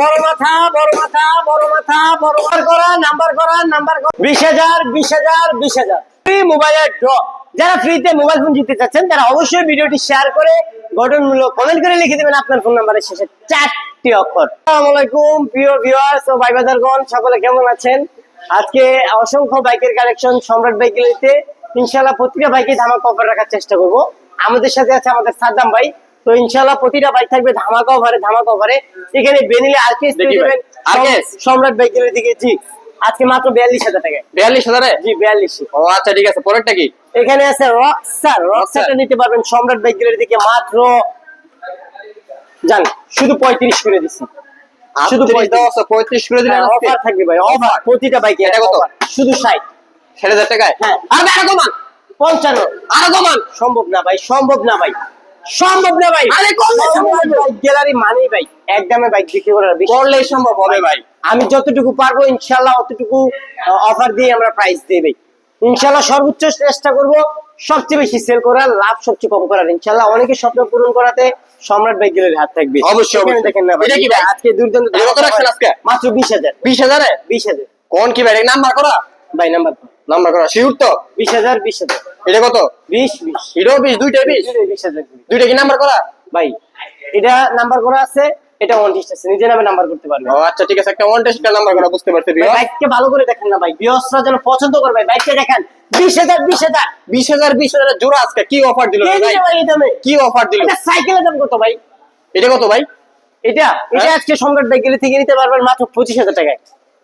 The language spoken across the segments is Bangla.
বড় মাথা বড় মাথা বড় মাথা, বড় করা নাম্বার করা নাম্বার বিশ হাজার বিশ হাজার বিশ হাজার। মোবাইলের ড্র যারা ফ্রিতে মোবাইল ফোন জিততে চাচ্ছেন, তারা অবশ্যই ভিডিওটি শেয়ার করে গঠনমূলক কমেন্ট করে লিখে দেবেন আপনার ফোন নাম্বারের শেষে চারটি অক্ষর। আসসালামু আলাইকুম, প্রিয় ভিউয়ার্স ও ভাই বাজারগণ সকলে কেমন আছেন? আজকে অসংখ্য বাইকের কালেকশন সম্রাট বাইক গ্যালারিতে ইনশাআল্লাহ প্রতিটা বাইকে ধামাকা অফার রাখার চেষ্টা করব। আমাদের সাথে আছে আমাদের সাদ্দাম ভাই। তো ইনশাআল্লাহ প্রতিটা বাইক থাকবে ধামাকা অফারে ধামাকা অফারে এখানে বেনিলে RKS? সম্রাট বাইক গ্যালারি থেকে জি। আজকে মাত্র বিয়াল্লিশ হাজার টাকা। বিয়াল্লিশ হাজারে? জি বিয়াল্লিশ। ও আচ্ছা ঠিক আছে। পরেরটা কি? এখানে আছে রকস্টার রকস্টারটা নিতে পারবেন সম্রাট বাইক গ্যালারি থেকে মাত্র জান শুধু পঁয়ত্রিশ করে দিচ্ছি শুধু পঁয়ত্রিশ। করে আজকে? অফার থাকবে ভাই অফার প্রতিটা বাইকে এটা কত? শুধু ষাট। ষাট হাজার টাকায়? হ্যাঁ। আর আরও কমান? পঞ্চান্ন। আরও কমান? সম্ভব না ভাই সম্ভব না ভাই। সম্ভব না ভাই। আরে গ্যালারি মানেই ভাই একদমে বাইক বিক্রি করার করলেই সম্ভব হবে ভাই আমি যতটুকু পারব ইনশাল্লাহ অতটুকু অফার দিয়ে আমরা প্রাইস দেবে ইনশাল্লাহ সর্বোচ্চ চেষ্টা করব সবচেয়ে বেশি সেল করার লাভ সবচেয়ে কম করার। ইনশাল্লাহ অনেকে স্বপ্ন পূরণ করাতে সম্রাট বাইক গ্যালারির হাত থাকবে। অবশ্যই, অবশ্যই। দেখেন না ভাই এটা কি ভাই? আজকে দুর্দান্ত এটা কত রাখছেন আজকে? মাত্র বিশ হাজার। বিশ হাজারে? বিশ হাজার। কোন কি ভাই? নাম্বার করা? ভাই নাম্বার নাম্বার করা শিউর তো? বিশ হাজার বিশ হাজার। এটা কত? বিশ বিশ। হিরো বিশ দুইটা বিশ। বিশ হাজার দুইটা কি নাম্বার করা? ভাই এটা নাম্বার করা আছে এটা ওয়ান ডিস্ট আছে। নিজে নামে নাম্বার করতে পারবে ও আচ্ছা ঠিক আছে একটা ওয়ান টেস্ট নাম্বার করা বুঝতে পারছি ভাই, বাইককে ভালো করে দেখেন না ভাই। বিয়সরা যেন পছন্দ করবে বাইককে দেখেন। বিশ হাজার বিশ হাজার। বিশ হাজার বিশ হাজার জোড়া আজকে কি অফার দিল ভাই? ভাই কি অফার দিল? এটা সাইকেলের দাম কত ভাই? এটা কত ভাই? এটা এটা হ্যাঁ? আজকে সম্রাট বাইক গেলে থেকে নিতে পারবেন মাত্র পঁচিশ হাজার টাকায়।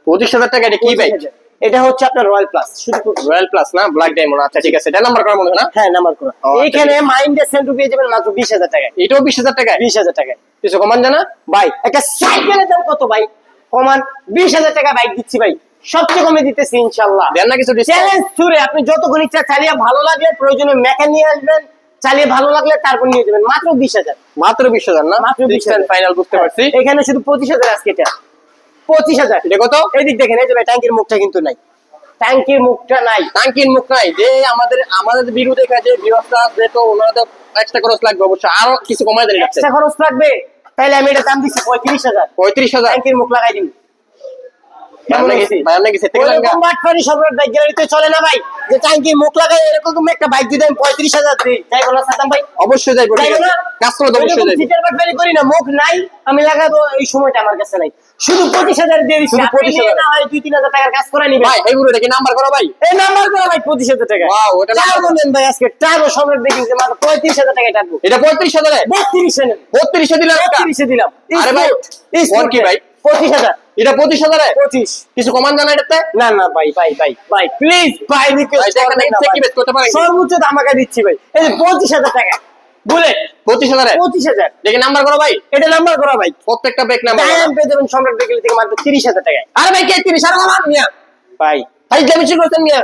পঁচিশ হাজার টাকা এটা কি ভাই 25,000 এটা হচ্ছে আপনার রয়্যাল প্লাস শুধু রয়্যাল প্লাস না? ব্ল্যাক ডায়মন্ড আচ্ছা ঠিক আছে। এটা নাম্বার করা মনে হয় না? হ্যাঁ নাম্বার করা। আচ্ছা, এইখানে মাইন্ডের সেন্টু পেয়ে যাবেন মাত্র বিশ হাজার টাকায়। এটাও বিশ হাজার টাকা বিশ হাজার টাকায়। কিছু কমান জানা? ভাই একটা সাইকেলের দাম কত ভাই? কমান। বিশ হাজার টাকা বাইক দিচ্ছি ভাই। সবচেয়ে কমে দিতেছি ইনশাল্লাহ। দেন না কিছু চ্যালেঞ্জ ছুড়ে আপনি যতক্ষণ ইচ্ছা চালিয়ে ভালো লাগলে প্রয়োজনে মেকানিক আসবেন। চালিয়ে ভালো লাগলে তারপর নিয়ে যাবেন। মাত্র বিশ হাজার। মাত্র বিশ হাজার না? মাত্র বিশ হাজার। ফাইনাল বুঝতে পারছি। এখানে শুধু পঁচিশ হাজার আজকে এটা। পঁচিশ হাজার। এটা কত? এই দিক দেখেন এই যে ট্যাঙ্কির মুখটা কিন্তু নাই। ট্যাঙ্কির মুখটা নাই। টাঙ্কির মুখ নাই। যে আমাদের আমাদের বিরু দেখা যে তো এক্সট্রা খরচ লাগবে আরও কিছু দেন এক্সট্রা খরচ লাগবে? তাহলে আমি এটা দাম দিচ্ছি পঁয়ত্রিশ হাজার। পঁয়ত্রিশ হাজার। ট্যাঙ্কির মুখ লাগাই দিন অবশ্যই যাইবো ঠিক যাইবো আছে। না? কাজ করে অবশ্যই যাইবো। করি না মুখ নাই আমি লাগাবো এই সময়টা আমার কাছে নাই। শুধু পঁচিশ হাজার দিয়ে দিচ্ছি। হয় দুই তিন হাজার টাকার কাজ করে নিবেন। ভাই এই বুড়ো কি নাম্বার করা ভাই? এই নাম্বার করে ভাই পঁচিশ হাজার টাকা। ওটা নাম্বার- নেন ভাই আজকে টার্বো সম্রাট দেখি যে মাত্র পঁয়ত্রিশ হাজার টাকা টার্বো এটা পঁয়ত্রিশ হাজারে? বত্রিশে বত্রিশে দিলাম। বত্রিশে দিলাম। আরে ভাই, কোন কি ভাই? পঁচিশ হাজার। এটা পঁচিশ হাজারে? পঁচিশ। কিছু কমান জানা এটাতে? না না ভাই ভাই ভাই ভাই প্লিজ ভাই বেশ করতে পারেন। সর্বোচ্চ দিচ্ছি ভাই। এই যে পঁচিশ হাজার টাকা। বলে পঁচিশ হাজারে। পঁচিশ হাজার। দেখি নাম্বার করা ভাই। এটা নাম্বার করা ভাই। প্রত্যেকটা ব্রেক নাম্বার টাইম পেয়ে যাবেন সম্রাট বেগেলি থেকে মাত্র তিরিশ হাজার টাকায়। আরে ভাই কে তিরিশ? আর কমান মিয়া। ভাই। ভাই জামি শুরু করছেন মিয়া।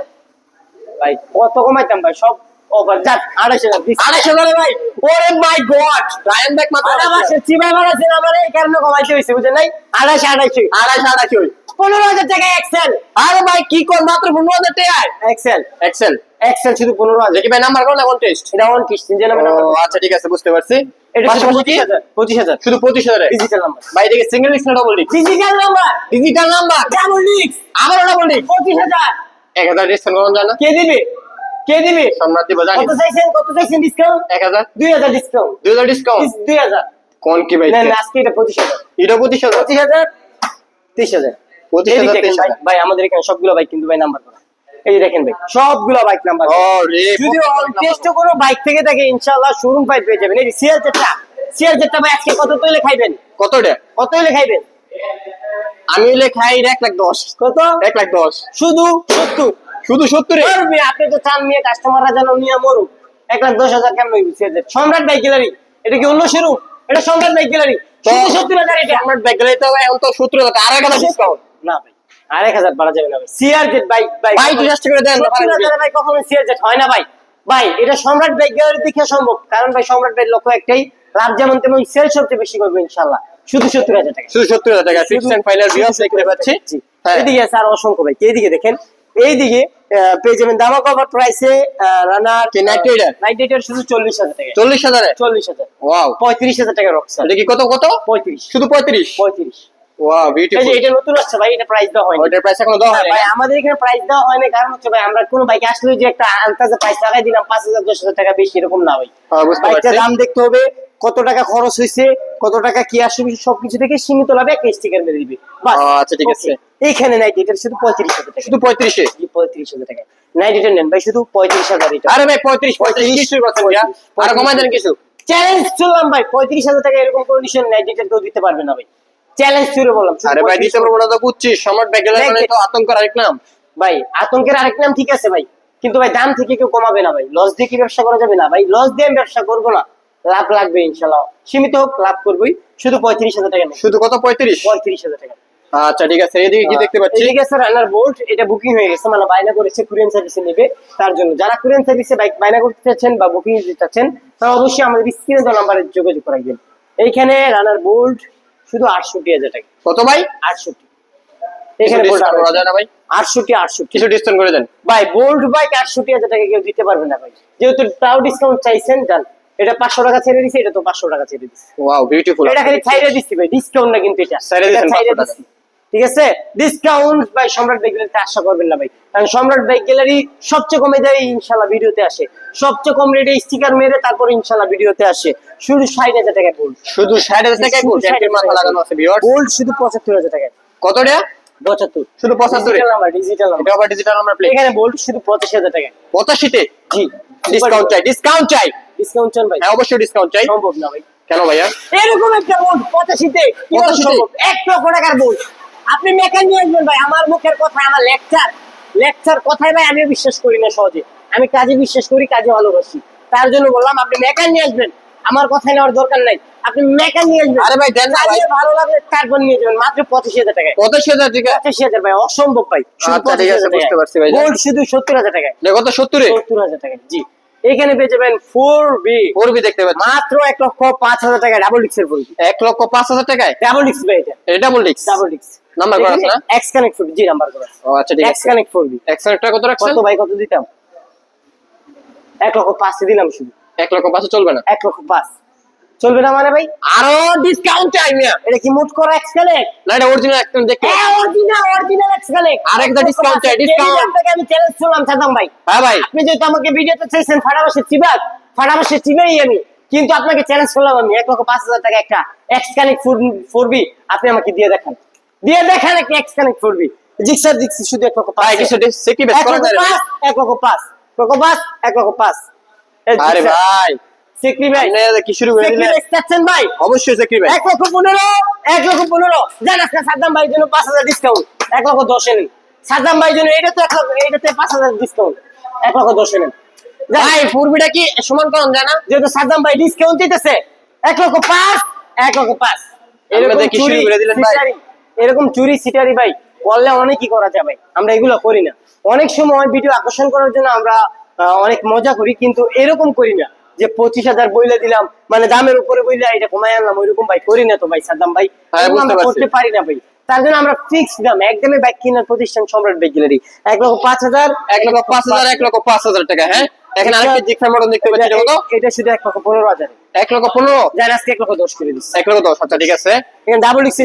ভাই কত কমাইতাম ভাই সব ওভার যাক আড়াইশো। আড়াইশ ভাই। ওরে মাই গড রায়ান ব্যাক মাত্র আমার চিবাই মারাছেন আমার এই কারণে কমাইতে হয়েছে বুঝেন নাই? আড়াইশো আড়াইশো। আড়াইশ আড়াইশ। পনেরো হাজার টাকা এক্সেল আরে ভাই কি কর? মাত্র পনেরো হাজার টাকায়। এক্সেল এক্সেল এক্সেল শুধু পনেরো হাজার। দেখি ভাই নাম্বার কোন টেস্ট এটা অন নাম্বার আচ্ছা ঠিক আছে বুঝতে পারছি। এটা শুধু পাশাপাশি কি ডিজিটাল নাম্বার ভাই দেখি সিঙ্গেল ডিস্ক না double disc digital number digital number double আবার ডবল ডিসকাউন্ট জানা? কে দিবে? কে দিবে? সম্রাট দিব কত চাইছেন? কত চাইছেন ডিসকাউন্ট ডিসকাউন্ট দুই হাজার ডিসকাউন্ট দুই হাজার কোন কি ভাই? না না আজকে এটা এটা ভাই আমাদের এখানে সবগুলো ভাই কিন্তু ভাই নাম্বার এই দেখেন ভাই সবগুলো বাইক নাম্বার যদি টেস্ট কোনো বাইক থেকে থাকে ইনশাআল্লাহ শোরুম পাই পেয়ে যাবেন। এই সিয়ার যেটা সিয়ার যেটা ভাই আজকে কত তৈলে খাইবেন কত রে কত তৈলে খাইবেন আমি হইলে খাই এক লাখ দশ। কত? এক লাখ দশ। শুধু সত্তর। শুধু সত্তরে? আপনি তো চান নিয়ে কাস্টমাররা যেন নিয়ে মরুক। এক লাখ দশ হাজার যেটা সম্রাট বাইক গ্যালারি এটা কি অন্য শোরুম এটা সম্রাট বাইক গ্যালারি শুধু সত্তর হাজার এটা। সম্রাট ব্যাগ গেলে তো এখন তো সত্তর হাজার। আর এক হাজার ডিসকাউন্ট না ভাই। আর এক হাজার বাড়া যাবে না ভাই। বাইক ভাই, একটু চেষ্টা করে দেন, ভাই কখনো সিআরজেট হয় না ভাই। ভাই এটা সম্রাট বাইক গ্যালারি দেখে সম্ভব। কারণ ভাই সম্রাট বাইক লক্ষ্য একটাই লাভ যেমন তেমন সেল সবচেয়ে বেশি করবে ইনশাল্লাহ শুধু সত্তর হাজার টাকা। শুধু সত্তর হাজার টাকা ফিক্স এন্ড ফাইনাল ভিউস দেখতে পাচ্ছি। হ্যাঁ। এদিকে আর অসংখ্য ভাই এইদিকে দেখেন এইদিকে পেয়ে যাবেন দামা কভার প্রাইসে runner Night Rider? Night rider শুধু চল্লিশ হাজার টাকা। চল্লিশ হাজারে? চল্লিশ হাজার। ওয়াও পঁয়ত্রিশ হাজার টাকা রক্সার এটা কি কত কত? পঁয়ত্রিশ। শুধু পঁয়ত্রিশ? পঁয়ত্রিশ। ওয়াও বিউটিফুল এটা নতুন আসছে ভাই এটা প্রাইস দেওয়া হয়নি। ওইটার প্রাইস এখনও দেওয়া হ্যাঁ, হয়নি? ভাই আমাদের এখানে প্রাইস দেওয়া কারণ হচ্ছে ভাই আমরা কোনো বাইকে আসলে যে একটা আন্দাজে প্রাইস লাগাই দিলাম পাঁচ হাজার টাকা বেশি এরকম না ভাই। বুঝতে বাইকটার পারছি। দাম দেখতে হবে কত টাকা খরচ হয়েছে কত টাকা কি আসবে সবকিছু থেকে সীমিত লাভে একটা স্টিকার মেরে দিবে। আচ্ছা, ঠিক আছে। এইখানে নাই এটা শুধু পঁয়ত্রিশ হাজার টাকা। শুধু পঁয়ত্রিশে? জি, পঁয়ত্রিশ হাজার টাকা। নাইট রিটার্ন নেন ভাই শুধু পঁয়ত্রিশ হাজার এটা। আরে ভাই পঁয়ত্রিশ পঁয়ত্রিশ কিছু কথা আর কমাই দেন কিছু। চ্যালেঞ্জ চললাম ভাই পঁয়ত্রিশ হাজার টাকা এরকম কন্ডিশন নাইট রিটার্ন কেউ দিতে পারবে না ভাই। চ্যালেঞ্জ বললাম আরে ভাই দিতে পারব না তো বুঝছি সম্রাট মানে তো আতঙ্কের আরেক নাম। ভাই আতঙ্কের আরেক নাম ঠিক আছে ভাই কিন্তু ভাই দাম থেকে কেউ কমাবে না ভাই। লস দিয়ে কি ব্যবসা করা যাবে না ভাই? লস দিয়ে আমি ব্যবসা করব না। লাভ লাগবে ইনশাল্লাহ সীমিত হোক লাভ করবোই। শুধু পঁয়ত্রিশ হাজার টাকা শুধু কত? পঁয়ত্রিশ? পঁয়ত্রিশ হাজার টাকা। আচ্ছা ঠিক আছে। এদিকে কি দেখতে পাচ্ছি? ঠিক আছে রানার বোল্ট এটা বুকিং হয়ে গেছে। মানে বাইনা করেছে কুরিয়ান সার্ভিসে নেবে তার জন্য। যারা কুরিয়ান সার্ভিসে বাইক বাইনা করতে চাচ্ছেন বা বুকিং দিতে চাচ্ছেন তারা অবশ্যই আমাদের স্ক্রিনে দেওয়া নাম্বারে যোগাযোগ রাখবেন। এইখানে রানার বোল্ট শুধু আটষট্টি হাজার টাকা। কত ভাই? আটষট্টি। এখানে কিছু ভাই? আটষট্টি আটষট্টি। ডিসকাউন্ট করে দেন। ভাই বোল্ড বাইক আটষট্টি হাজার টাকা কেউ দিতে পারবে না ভাই। যেহেতু তাও ডিসকাউন্ট চাইছেন ডান। এটা পাঁচশো টাকা ছেড়ে দিছে এটা তো পাঁচশো টাকা ছেড়ে দিচ্ছে ওয়াও বিউটিফুল এটা খালি ছাইড়ে দিচ্ছি ভাই ডিসকাউন্ট না কিন্তু এটা। ছাইড়ে এটা দিছেন ছাইড়ে 500 টাকা। দিচ্ছি। ঠিক আছে? ডিসকাউন্ট ভাই সম্রাট বাইক গ্যালারিতে আশা করবেন না ভাই। কারণ সম্রাট বাইক গ্যালারি সবচেয়ে কমে দেয় ইনশাল্লাহ ভিডিওতে আসে। সবচেয়ে কম রেটে স্টিকার মেরে তারপর ইনশাল্লাহ ভিডিওতে আসে। শুধু ষাট হাজার টাকায় বোল্ট শুধু ষাট হাজার টাকায় 60,000 মাথা লাগানো আছে ভিউয়ার্স বোল্ট শুধু পঁচাত্তর হাজার টাকায়। কত টাকা পঁচাত্তর। শুধু পঁচাত্তরে ডিজিটাল নাম্বার এটা আবার ডিজিটাল নাম্বার প্লেট এখানে শুধু পঁচাশি হাজার পঁচাশিতে? জি। ডিসকাউন্ট চাই ডিসকাউন্ট চাই। ডিসকাউন্ট চান ভাই। হ্যাঁ অবশ্যই ডিসকাউন্ট চাই। সম্ভব না ভাই। কেন ভাইয়া? এরকম একটা বোল্ট পঁচাশিতে কীভাবে 85 সম্ভব? এক লক্ষ টাকার বোল্ট আপনি মেকান নিয়ে আসবেন ভাই আমার মুখের কথা আমার লেকচার লেকচার কথায় ভাই আমি বিশ্বাস করি না সহজে। আমি কাজে বিশ্বাস করি কাজে ভালোবাসি। তার জন্য বললাম আপনি মেকান নিয়ে আসবেন। আমার কথায় নেওয়ার দরকার নাই। আপনি মেকান নিয়ে আসবেন। আরে ভাই দেন না ভাই। ভালো লাগলে তারপর নিয়ে যাবেন মাত্র পঁচাশি হাজার টাকায়। পঁচাশি হাজার টাকা? পঁচাশি হাজার ভাই অসম্ভব ভাই। আচ্ছা, ঠিক আছে, বুঝতে পারছি ভাই। গোল্ড শুধু সত্তর হাজার টাকায়। কত? সত্তরে? সত্তর হাজার টাকায় জি। এখানে পেয়ে যাবেন ফোর বি ফোর বি দেখতে পাচ্ছেন মাত্র এক লক্ষ পাঁচ হাজার টাকায় ডাবল ডিক্সের বই এক লক্ষ পাঁচ হাজার টাকায়? ডাবল ডিক্স ভাই এটা। এটা ডাবল ডিক্স ডাবল ডিক্স নাম্বার করা আছে না? X connect four G number করা ও আচ্ছা ঠিক X connect four B X টাকা কত রাখছেন? কত ভাই কত দিতাম? এক লক্ষ পাঁচে দিলাম শুধু। এক লক্ষ পাঁচে চলবে না? এক লক্ষ পাঁচ। চলবে না মানে ভাই? আরও ডিসকাউন্ট চাই মিয়া এটা কি মোট করা এক্স কানেক্ট না এটা অরিজিনাল একটা দেখতে হ্যাঁ অরিজিনাল অরিজিনাল এক্স কানেক্ট আরেকটা discount চাই, discount। আপনাকে আমি চ্যালেঞ্জ করলাম সাদাম ভাই। হ্যাঁ ভাই। আপনি যেহেতু আমাকে ভিডিওতে চাইছেন ফাটাবাসে চিবাক ফাটাবাসে চিবেই আমি। কিন্তু আপনাকে চ্যালেঞ্জ করলাম আমি এক লক্ষ পাঁচ হাজার টাকা একটা এক্স কানেক্ট ফোর বি আপনি আমাকে দিয়ে দেখান। দিয়ে দেখান একটা X connect four B Gixxer দিচ্ছি শুধু এক লক্ষ পাঁচ ভাই কিছু সেকি বেশ এক লক্ষ পাঁচ এক লক্ষ পাঁচ লক্ষ পাঁচ এক লক্ষ পাঁচ। আরে ভাই। সিকরি ভাই কি শুরু করে দিলেন চাচ্ছেন ভাই। অবশ্যই সেকি ভাই এক লক্ষ পনেরো এক লক্ষ পনেরো। জান আজকে সাদ্দাম ভাইয়ের জন্য পাঁচ হাজার ডিসকাউন্ট এক লক্ষ দশে নেন সাদ্দাম ভাইয়ের জন্য এটা তো এক লক্ষ এটাতে পাঁচ হাজার ডিসকাউন্ট এক লক্ষ দশে নেন ভাই পূর্বিটা কি সমান করুন জানা? যেহেতু সাদ্দাম ভাই ডিসকাউন্ট দিতেছে এক লক্ষ পাঁচ এক লক্ষ পাঁচ। এরকম দেখি শুরু চুরি করে দিলেন ভাই। সিটারি, এরকম চুরি সিটারি ভাই করলে অনেকই করা যায় ভাই আমরা এগুলো করি না। অনেক সময় ভিডিও আকর্ষণ করার জন্য আমরা অনেক মজা করি কিন্তু এরকম করি না। যে পঁচিশ হাজার বইলে দিলাম মানে দামের উপরে বইলে এটা কমাই আনলাম ওইরকম ভাই করি না তো ভাই সাদ্দাম ভাই হ্যাঁ। করতে পারি না ভাই তার জন্য আমরা ফিক্স দাম একদমই বাইক কেনার প্রতিষ্ঠান সম্রাট বাইক গ্যালারি এক লক্ষ পাঁচ হাজার এক লক্ষ পাঁচ হাজার এক লক্ষ পাঁচ হাজার টাকা হ্যাঁ এখানে আরেকটি জিক্সার মডেল দেখতে পাচ্ছি কত এটা- এটা শুধু এক লক্ষ পনেরো হাজার এক লক্ষ পনেরো যার আজকে এক লক্ষ দশ করে দিচ্ছি এক লক্ষ দশ আচ্ছা ঠিক আছে এখানে ডাবল ডিক্স।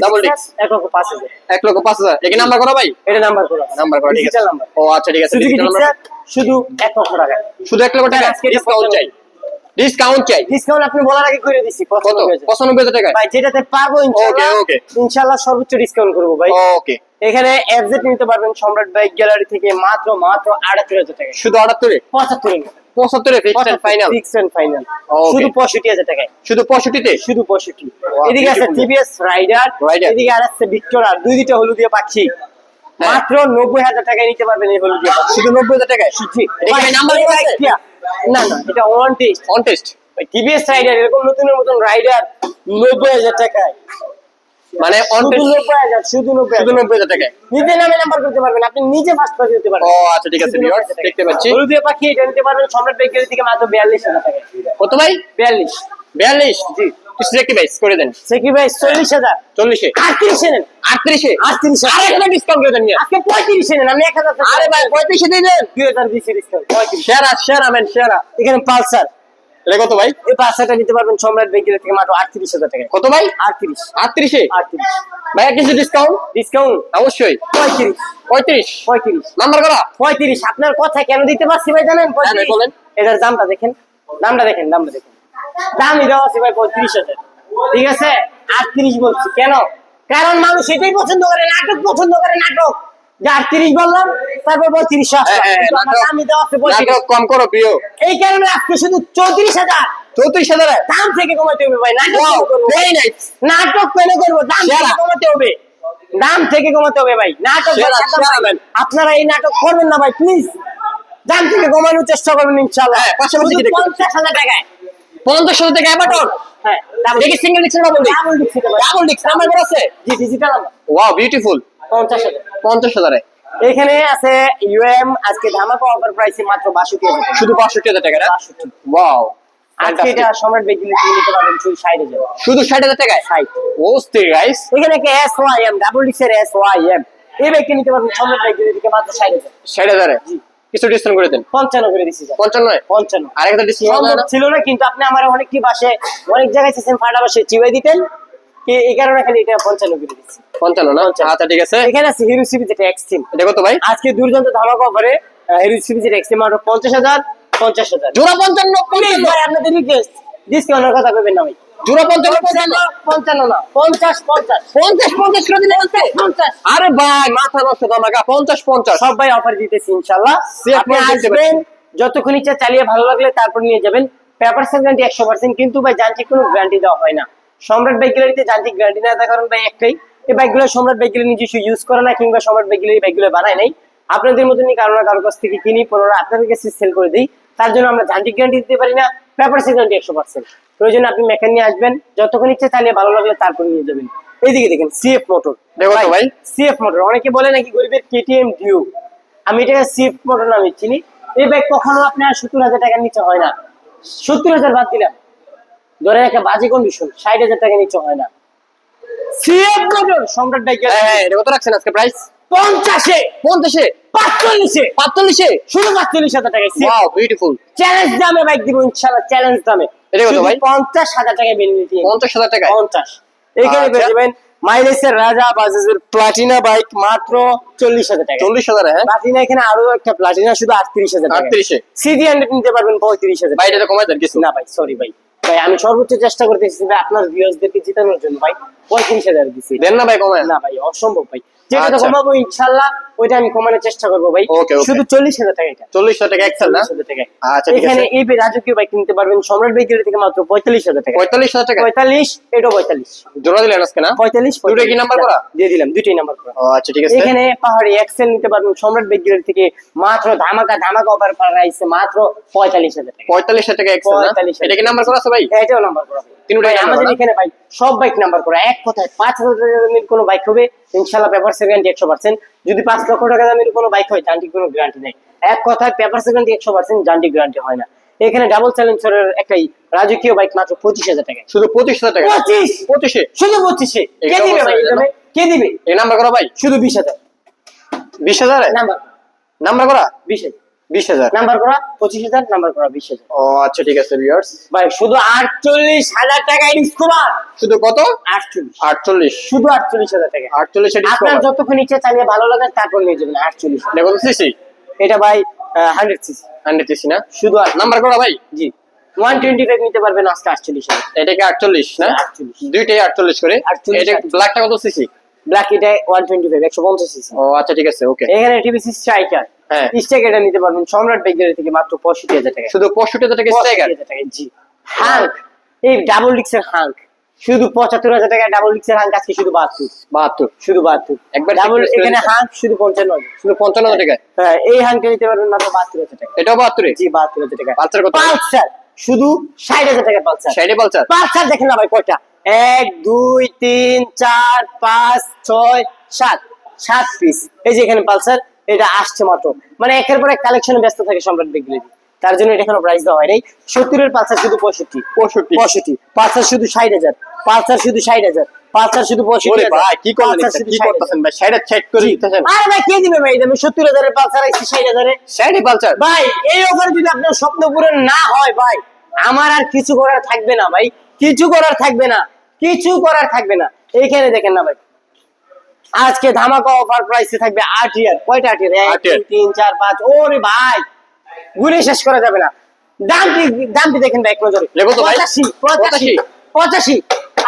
এক লক্ষ পাঁচ হাজার এক লক্ষ পাঁচ হাজার এখানে নাম্বার করা ভাই এটা নাম্বার করা নাম্বার করা ঠিক আছে নাম্বার ও আচ্ছা ঠিক আছে শুধু এক লক্ষ টাকা শুধু এক লক্ষ টাকা আজকে এটা ডিসকাউন্ট চাই ডিসকাউন্ট চাই। ডিসকাউন্ট আপনি বলার আগে করে দিচ্ছি কত? পঁচানব্বই হাজার। পঁচানব্বই হাজার টাকা ভাই যেটাতে পারব ইনশাআল্লাহ Okay, okay. ইনশাআল্লাহ সর্বোচ্চ ডিসকাউন্ট করব ভাই। ওকে। এখানে এফজেড নিতে পারবেন সম্রাট বাইক গ্যালারি থেকে মাত্র মাত্র আটাত্তর হাজার টাকা শুধু আটাত্তরে? পঁচাত্তরে পঁচাত্তরে fixed and final fix and final শুধু পঁয়ষট্টি হাজার টাকায়। শুধু পঁয়ষট্টিতে? শুধু পঁয়ষট্টি। এদিকে আছে. TVS Raider. এদিকে আর আছে ভিক্টোরা দুই দুইটা হলুদিয়া পাচ্ছি হ্যাঁ। মাত্র নব্বই হাজার টাকায় নিতে পারবেন এই হলুদিয়া পাচ্ছি শুধু নব্বই হাজার টাকায়? জি। এটা কি নাম্বার না না এটা test on test TVS Raider এরকম নতুনের মতন রাইডার নব্বই হাজার টাকায়। মানে অন টেস্ট নব্বই হাজার শুধু নব্বই শুধু নব্বই হাজার টাকায়? নিজে নামে নাম্বার করতে পারবেন আপনি নিজে ফার্স্ট পাস দিতে পারবেন। ও আচ্ছা ঠিক আছে শুধু viewers, 90 টাকা। দেখতে পাচ্ছি। হলুদিয়া পাখি এটা নিতে পারবেন সম্রাট বেকারি থেকে মাত্র বিয়াল্লিশ হাজার টাকা কত ভাই? বিয়াল্লিশ। বিয়াল্লিশ? জি। করে দেন। ভাই নেন। আরে একটা ডিসকাউন্ট করে দেন নেন আমি আরে ভাই দেন। ডিসকাউন্ট সেরা সেরা সেরা। এখানে পালসার। এটা কত ভাই? এই পালসারটা নিতে পারবেন সম্রাট থেকে মাত্র আটত্রিশ হাজার টাকা কত ভাই? আটত্রিশ। আটত্রিশে? আটত্রিশ। ভাইয়া কিছু ডিসকাউন্ট ডিসকাউন্ট অবশ্যই। পঁয়ত্রিশ। পঁয়ত্রিশ? পঁয়ত্রিশ। নাম্বার করা পঁয়ত্রিশ। আপনার কথা কেন দিতে পারছি ভাই জানেন? বলেন। এটার দামটা দেখেন। দামটা দেখেন দামটা দেখেন। দামই দেওয়া আছে ভাই পঁয়ত্রিশ হাজার। ঠিক আছে? আটত্রিশ বলছি। কেন? কারণ মানুষ এটাই পছন্দ করে নাটক পছন্দ করে নাটক। আটত্রিশ বললাম তারপর পঁয়ত্রিশ হ্যাঁ, হ্যাঁ, নাটক- দামই দেওয়া আছে কম করো প্রিয়। এই কারণে আজকে শুধু চৌত্রিশ হাজার। চৌত্রিশ হাজার? দাম থেকে কমাতে হবে ভাই নাটক. নাটক কেন করব? দাম থেকে কমাতে হবে। দাম থেকে কমাতে হবে ভাই। নাটক. আপনারা এই নাটক করবেন না ভাই প্লিজ দাম থেকে কমানোর চেষ্টা করবেন ইনশাল্লাহ হ্যাঁ? পঞ্চাশ হাজার টাকায়। পঞ্চাশ হাজার টাকা অ্যাবাটর হ্যাঁ দেখি সিঙ্গেল ডিক্স ডাবল ডিক্স ডাবল ডিক্স নাম্বার করা আছে? জি ডিজিটাল ওয়াও বিউটিফুল পঞ্চাশ হাজার। পঞ্চাশ হাজারে। এখানে আছে ইউএম আজকে ধামাকা অফার প্রাইসে মাত্র বাষট্টি হাজার টাকা। শুধু বাষট্টি হাজার টাকা না? ওয়াও আজকে এটা সম্রাট বেগিলি থেকে নিতে পারবেন শুধু ষাট হাজার। শুধু ষাট হাজার টাকায়? ষাট। ওস্তে গাইস এখানে কি এস ওয়াই এম ডাবল ডিক্সের এস ওয়াই এম এই বাইকটা নিতে পারবেন সম্রাট বেগিলি থেকে মাত্র হাজার। ষাট হাজারে? কিছু ডিসকাউন্ট করে দেন। পঞ্চান্ন করে আর একটা ডিসকাউন্ট সম্ভব ছিল না কিন্তু আপনি আমার অনেকটি বাসে অনেক জায়গায় চেয়েছেন ফাটা বাসে চিবাই দিতেন কি এই কারণে খালি এটা পঞ্চান্ন করে দিচ্ছি পঞ্চান্ন না? আচ্ছা ঠিক আছে। এখানে আছে হিরো সিরিজ যেটা এক্সট্রিম এটা কত ভাই? আজকে দুর্দান্ত ধামাকা অফারে হিরো সিরিজ যেটা এক্সট্রিম মাত্র পঞ্চাশ হাজার পঞ্চাশ হাজার। জোড়া পঞ্চান্ন প্লিজ পঞ্চান্ন। ভাই আপনাদের রিকোয়েস্ট ডিসকাউন্টের কথা কইবেন না ভাই জোড়া পঞ্চান্ন পঞ্চান্ন পঞ্চান্ন না পঞ্চাশ পঞ্চাশ। পঞ্চাশ পঞ্চাশ করে দিলে বলতে পঞ্চাশ। আরে ভাই মাথা নষ্ট পঞ্চাশ পঞ্চাশ। সব ভাই অফার দিতেছি ইনশাল্লাহ। আপনি আসবেন যতক্ষণ ইচ্ছা চালিয়ে ভালো লাগলে তারপর নিয়ে যাবেন। পেপার গ্যারান্টি একশো পার্সেন্ট কিন্তু ভাই যান্ত্রিক কোনো গ্যারান্টি দেওয়া হয় না। সম্রাট বাইক গ্যালারিতে যান্ত্রিক গ্যারান্টি না কারণ ভাই একটাই এই বাইকগুলো সম্রাট বাইক গ্যালারি নিজস্ব ইউজ করে না কিংবা সম্রাট বাইক গ্যালারি বাইকগুলো বানায় নাই। আপনাদের মতনই কারও না কারও কাছ থেকে কিনি পুনরায় আপনাদের কাছে সেল করে দিই। তার জন্য আমরা যান্ত্রিক গ্যারান্টি দিতে পারি না। পেপার গ্যারান্টি একশো পার্সেন্ট। প্রয়োজনে আপনি মেকান নিয়ে আসবেন যতক্ষণ ইচ্ছে চালিয়ে ভালো লাগলে তারপর নিয়ে যাবেন। এইদিকে দেখেন সিএফ মোটর দেখো ভাই। সিএফ মোটর অনেকে বলে নাকি গরিবের কেটিএম ডিউ আমি এটাকে সিএফ মোটর নামে চিনি। এই ব্যাগ কখনো আপনার সত্তর হাজার টাকার নিচে হয় না। সত্তর হাজার বাদ দিলাম। ধরে একটা বাজে কন্ডিশন ষাট হাজার টাকা নিচে হয় না। সিএফ মোটর সম্রাট বাইক হ্যাঁ হ্যাঁ এটা কত রাখছেন আজকে প্রাইস পঞ্চাশে পঞ্চাশে পাঁচচল্লিশে পাঁচচল্লিশে শুধু পাঁচচল্লিশ হাজার ওয়াও বিউটিফুল চ্যালেঞ্জ দামে বাইক দিব চ্যালেঞ্জ দামে। এটা কত ভাই? পঞ্চাশ হাজার বেনিফিট পঞ্চাশ হাজার টাকায়? পঞ্চাশ। এখানে আচ্ছা। পেয়ে যাবেন মাইলেজের রাজা বাজাজের প্লাটিনা বাইক মাত্র চল্লিশ হাজার টাকা চল্লিশ হাজার হ্যাঁ? প্লাটিনা এখানে আরও একটা প্লাটিনা শুধু আটত্রিশ হাজার টাকা আটত্রিশে? সিডি হান্ড্রেড নিতে পারবেন পঁয়ত্রিশ হাজার ভাই এটা কমাই দেন কিছু। না ভাই সরি ভাই। ভাই আমি সর্বোচ্চ চেষ্টা করতেছি আপনার ভিউয়ার্সদেরকে জিতানোর জন্য ভাই পঁয়ত্রিশ হাজার দিচ্ছি দেন না ভাই কমায়। না ভাই অসম্ভব ভাই। যেটা আচ্ছা। কমাবো ইনশাল্লাহ ওইটা আমি কমানোর চেষ্টা করব ভাই। Okay, okay. শুধু চল্লিশ হাজার টাকা এটা। চল্লিশ হাজার টাকা এক্সেল না? চল্লিশ হাজার টাকা। আচ্ছা, এখানে এই রাজকীয় বাইক কিনতে পারবেন সম্রাট বাইকের থেকে মাত্র পঁয়তাল্লিশ হাজার টাকা। পঁয়তাল্লিশ হাজার টাকা? পঁয়তাল্লিশ এটা পঁয়তাল্লিশ। জোড়া দিলেন আজকে না? পঁয়তাল্লিশ দুটোই কি নাম্বার করা? দিয়ে দিলাম দুটোই নাম্বার করা। আচ্ছা ঠিক আছে। এখানে পাহাড়ি এক্সেল নিতে পারবেন সম্রাট বেগিরের থেকে মাত্র ধামাকা ধামাকা অফার প্রাইসে মাত্র পঁয়তাল্লিশ হাজার টাকা। পঁয়তাল্লিশ হাজার টাকা এক্সেল না? 45,000 এটা কি নাম্বার করা আছে ভাই? এটাও নাম্বার করা। তিনটাই আমাদের এখানে ভাই সব বাইক নাম্বার করা। এক কথায় পাঁচ হাজার কোনো বাইক হবে ইনশাল্লাহ পেপার সেকেন্ড একশো পার্সেন্ট যদি পাঁচ লক্ষ টাকা দামের কোনো বাইক হয় যান্ত্রিক কোনো গ্যারান্টি নেই। এক কথায় পেপার সেকেন্ড একশো পার্সেন্ট যান্ত্রিক গ্যারান্টি হয় না। এখানে ডাবল চ্যালেঞ্জারের একটাই রাজকীয় বাইক মাত্র পঁচিশ হাজার টাকা শুধু পঁচিশ হাজার টাকা পঁচিশ! পঁচিশে? শুধু পঁচিশে! কে দিবে ভাই ভাই? কে দিবে? এই নাম্বার করা ভাই। শুধু বিশ হাজার। বিশ হাজার? নাম্বার নাম্বার করা। বিশ হাজার। বিশ হাজার নাম্বার করা পঁচিশ হাজার নাম্বার করা বিশ হাজার। ও আচ্ছা ঠিক আছে ভিউয়ার্স ভাই শুধু আটচল্লিশ হাজার টাকায় ডিসকাউন্ট শুধু কত? আটচল্লিশ। আটচল্লিশ। শুধু আটচল্লিশ হাজার টাকা। আটচল্লিশে আপনার যতক্ষণ ইচ্ছে চালিয়ে ভালো লাগে তারপর নিয়ে যাবেন আটচল্লিশ দেখো সিসি এটা ভাই হান্ড্রেড সিসি হান্ড্রেড সিসি না? শুধু আট নাম্বার করা ভাই। জি। ওয়ান টোয়েন্টি ফাইভ নিতে পারবেন আজকে আটচল্লিশ হাজার। এটা কি আটচল্লিশ না? আটচল্লিশ। দুইটাই আটচল্লিশ করে। 48, এটা ব্ল্যাকটা কত সিসি ব্ল্যাক এটা ওয়ান টোয়েন্টি ফাইভ একশো পঞ্চাশ সিসি ও আচ্ছা ঠিক আছে ওকে এখানে টিভিসি স্ট্রাইকার হ্যাঁ। এটা নিতে পারবেন সম্রাট বেগের থেকে মাত্র পঁয়ষট্টি হাজার টাকা। শুধু পঁয়ষট্টি হাজার টাকা স্ট্রাইকার 65,000 টাকা, জি। হাঙ্ক এই ডাবল ডিক্সের হাঙ্ক শুধু পঁচাত্তর হাজার টাকা ডাবল ডিক্সের হাঙ্ক আজকে শুধু বাহাত্তর। বাহাত্তর। শুধু বাহাত্তর। একবার ডাবল এখানে। হাঙ্ক শুধু পঞ্চান্ন শুধু পঞ্চান্ন হাজার টাকা হ্যাঁ এই হাঙ্কটা নিতে পারবেন মাত্র বাহাত্তর হাজার টাকা। এটাও বাহাত্তরে? জি বাহাত্তর হাজার টাকা। পালসার কত? পালসার শুধু ষাট হাজার টাকা পালসার। সাইডে পালসার? পালসার দেখেন না ভাই কয়টা? এক দুই তিন চার পাঁচ ছয় সাত। সাত পিস এই যে এখানে পালসার এটা আসছে মাত্র। মানে একের পর এক কালেকশনে ব্যস্ত থাকে সম্রাট বিগলি তার জন্য এটা কোনো প্রাইস দেওয়া হয় নাই সত্তরের পালসার শুধু পঁয়ষট্টি। পঁয়ষট্টি। পঁয়ষট্টি। পালসার শুধু ষাট হাজার। পালসার শুধু ষাট হাজার। পালসার শুধু পঁয়ষট্টি ভাই কি করলেন পালসার এটা? শুধু কি করতেছেন ভাই? সাইডে চেক করে দিতেছেন। আরে ভাই কে দিবে ভাই? আমি সত্তর হাজারের পালসার আইছি ষাট হাজারে। সাইডে পালসার ভাই এই অফার যদি আপনার স্বপ্ন পূরণ না হয় ভাই আমার আর কিছু করার থাকবে না ভাই। কিছু করার থাকবে না। কিছু করার থাকবে না। এইখানে দেখেন না ভাই। আজকে ধামাকা অফার প্রাইসে থাকবে আট ইয়ার কয়টা আট ইয়ার এক তিন চার পাঁচ। ওরে ভাই গুনে শেষ করা যাবে না। দামটি দামটি দেখেন ভাই এক নজরে তো? পঁচাশি পঁচাশি পঁচাশি।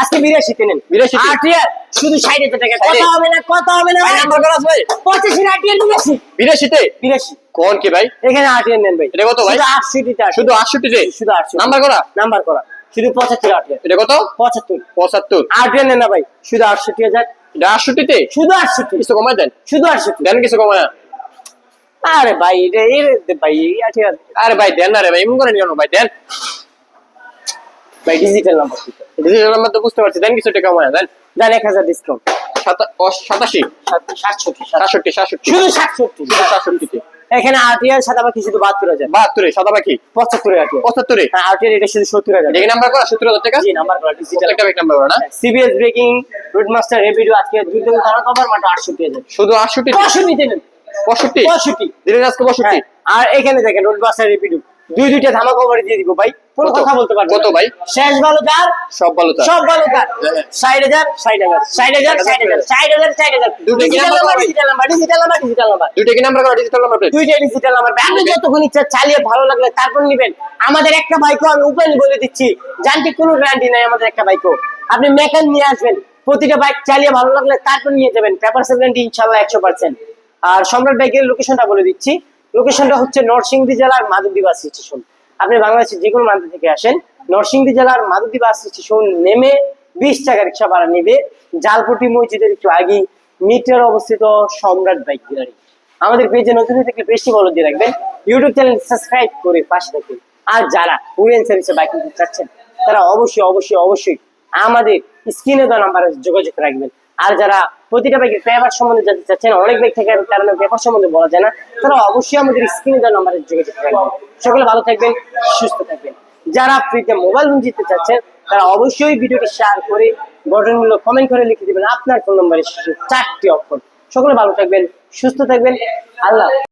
আজকে বিরাশিতে নেন 82 তে? আট ইয়ার শুধু ষাট হাজার টাকা। কত 60 হবে না কত হবে না। ভাই পঁচাশি আট ইয়ার বিরাশি। বিরাশিতে? বিরাশি। কোন কি ভাই? এখানে আট ইয়ার নেন ভাই। এটা কত ভাই? শুধু আটষট্টিতে আট শুধু আটষট্টিতে শুধু আটষট্টি। নাম্বার করা? নাম্বার করা। শুধু পঁচাত্তর আট ইয়ার এটা কত? পঁচাত্তর। পঁচাত্তর। আট ইয়ার নেন না ভাই। শুধু আটষট্টি হাজার। এটা আটষট্টিতে? শুধু আটষট্টি। কিছু কমায় দেন। শুধু আটষট্টি। দেন কিছু কমায়। আরে ভাই রে ভাই আরে ভাই দেন না রে ভাই এমন করে নিও ভাই দেন। ভাই ডিজিটাল নাম্বার ডিজিটাল নাম্বার তো বুঝতে পারছি দেন কিছু টাকা কমায় দেন। দেন এক হাজার ডিসকাউন্ট সাতা- সাতাশি। সাতষট্টি সাতষট্টি। সাতষট্টি শুধু সাতষট্টি। সাতষট্টিতে। এখানে আটিয়ার সাদা পাখি শুধু বাহাত্তর হাজার। বাহাত্তরে সাদা পাখি পঁচাত্তরে পঁচাত্তরে? হ্যাঁ আটিয়ার এটা শুধু সত্তর হাজার। এই নাম্বার করা? সত্তর হাজার টাকা? জি নাম্বার করা ডিজিটাল একটা নাম্বার না? CBS braking route master Rapido আজকে দুই দিন তারা কভার মাত্র আটষট্টি হাজার। শুধু আটষট্টি? পঁয়ষট্টি নেন পঁয়ষট্টি? পঁয়ষট্টি। দিলেন আজকে পঁয়ষট্টি? হ্যাঁ, আর এখানে দেখেন রোড মাস্টার রিপিডু দুই দুইটা ধামা কভার দিয়ে দিব ভাই। কোন কত? কথা বলতে পারব কত ভাই? শেষ ভালো যার সব ভালো তার সব ভালো কার। হাজার ষাট হাজার ষাট হাজার ষাট হাজার ষাট হাজার ষাট হাজার। দুটো কি number digital number digital number digital number দুইটা কি নাম্বার করা ডিজিটাল নাম্বার দুইটা ডিজিটাল নাম্বার আপনি যতক্ষণ ইচ্ছা চালিয়ে ভালো লাগলে তারপর নিবেন। আমাদের একটা বাইকও আমি ওপেন বলে দিচ্ছি। যান্ত্রিক কোনো গ্যারান্টি নাই আমাদের একটা বাইকও আপনি মেকান নিয়ে আসবেন। প্রতিটা বাইক চালিয়ে ভালো লাগলে তারপর নিয়ে যাবেন। পেপার সেভেন্টি ইনশাল্লাহ একশো পার্সেন্ট আর সম্রাট বাইকের লোকেশনটা বলে দিচ্ছি। লোকেশনটা হচ্ছে নরসিংদী জেলার মাধবদী বাস স্টেশন। আপনি বাংলাদেশের যে কোনো প্রান্ত থেকে আসেন, নরসিংদী জেলার মাধবদী বাস স্টেশন নেমে বিশ টাকা রিক্সা ভাড়া নেবে। জালপটি মসজিদের একটু আগে মিটার অবস্থিত সম্রাট বাইক গ্যালারি আমাদের পেজে নতুন থেকে বেশি ফলো দিয়ে রাখবেন। ইউটিউব চ্যানেল সাবস্ক্রাইব করে পাশে থাকবেন আর যারা কুরিয়ান সার্ভিসে বাইক নিতে চাচ্ছেন, তারা অবশ্যই অবশ্যই অবশ্যই আমাদের স্ক্রিনে দেওয়া নাম্বারে যোগাযোগ রাখবেন। আর যারা প্রতিটা বাইকের পেপার সম্বন্ধে জানতে চাচ্ছেন, অনেক বাইক থেকে কারণে পেপার সম্বন্ধে বলা যায় না তারা অবশ্যই আমাদের স্ক্রিনে দেওয়া নাম্বারে যোগাযোগ করবেন। সকলে ভালো থাকবেন, সুস্থ থাকবেন। যারা ফ্রিতে মোবাইল ফোন জিততে চাচ্ছেন, তারা অবশ্যই ভিডিওটি শেয়ার করে গঠনমূলক কমেন্ট করে লিখে দেবেন। আপনার ফোন নম্বরের চারটি অক্ষর সকলে ভালো থাকবেন, সুস্থ থাকবেন। আল্লাহ।